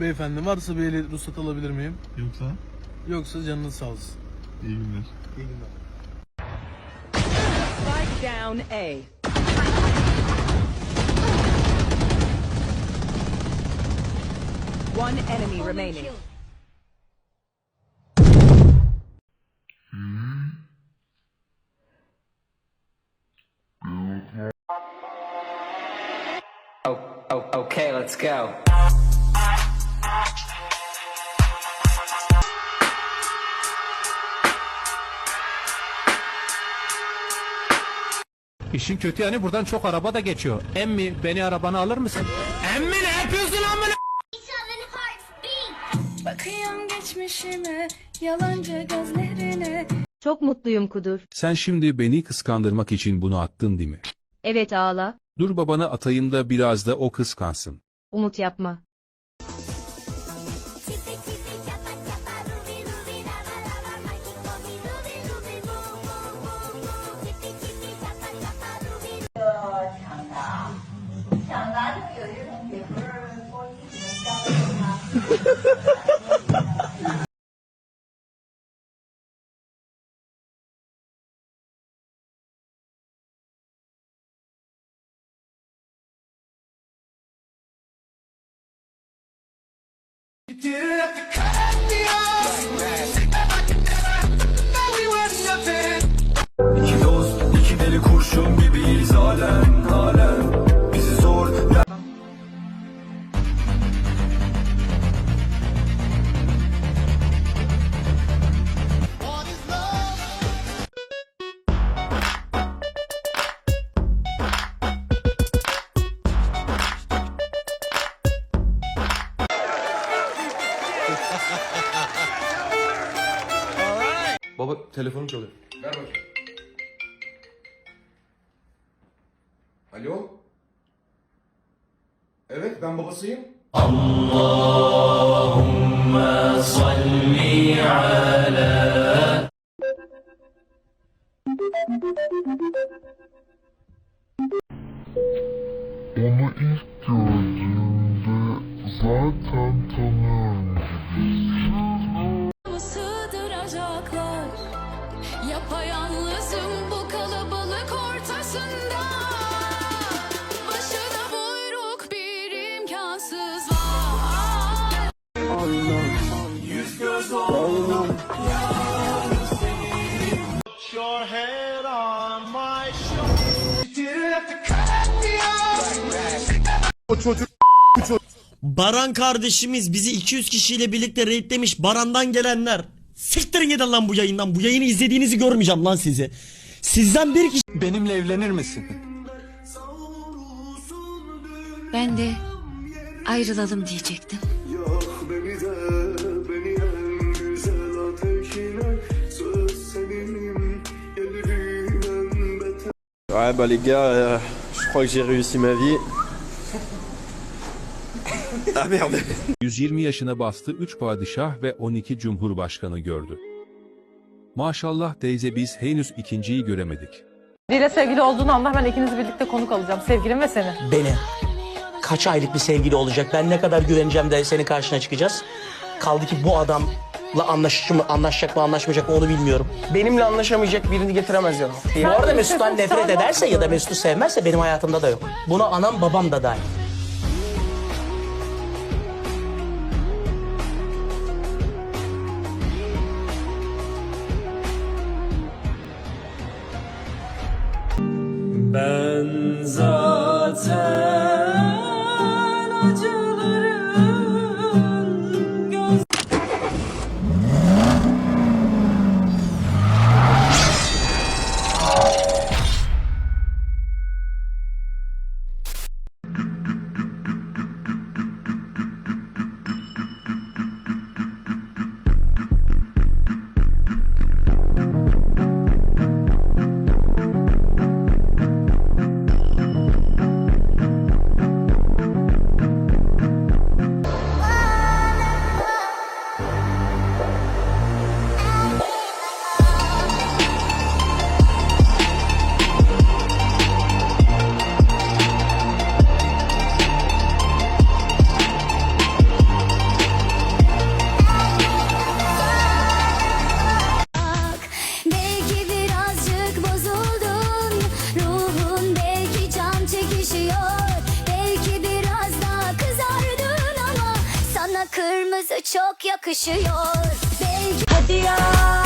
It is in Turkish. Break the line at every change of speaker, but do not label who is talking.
beyefendi. Varsa bir ehliyet ruhsat alabilir miyim?
Yoksa
Yoksa canınız sağ olsun.
iyi günler.
İyi günler.
Down A. One enemy remaining.
Oh, oh, okay, let's go.
İşin kötü yanı buradan çok araba da geçiyor. Emmi beni arabana alır mısın? Emmi ne yapıyorsun amına?
Bakıyorum geçmişime, yalancı gözlerine.
Çok mutluyum Kudur.
Sen şimdi beni kıskandırmak için bunu attın değil mi?
Evet ağla.
Dur babana atayım da biraz da o kıskansın.
Umut yapma.
You did it have to cut
Baba telefonu çalıyor.
Ver bakayım. Alo? Evet ben babasıyım.
Onu ilk gördüğümde zaten tanıyorum
Sığdıracaklar. Yapayalnızım bu kalabalık ortasında. Başına buyruk bir imkansız var.
Baran kardeşimiz bizi 200 kişiyle birlikte raidlemiş. Baran'dan gelenler. Siktirin gidin lan bu yayından. Bu yayını izlediğinizi görmeyeceğim lan sizi. Sizden bir kişi...
Benimle evlenir misin?
Ben de ayrılalım diyecektim.
Ouais bah les gars, euh, je crois que j'ai réussi ma vie. Ah merde
120 yaşına bastı 3 padişah ve 12 cumhurbaşkanı gördü. Maşallah teyze biz henüz ikinciyi göremedik.
Biriyle sevgili olduğunu anda hemen ikiniz birlikte konuk alacağım. Sevgilim ve seni.
Beni. Kaç aylık bir sevgili olacak? Ben ne kadar güveneceğim de senin karşına çıkacağız. Kaldı ki bu adamla anlaşacak mı, anlaşacak mı, anlaşmayacak mı onu bilmiyorum.
Benimle anlaşamayacak birini getiremez yanıma.
Bu arada Mesut'tan nefret ederse ya da Mesut'u sevmezse benim hayatımda da yok. Buna anam babam da dahil. Ben zaten
Kırmızı çok yakışıyor. Hadi ya.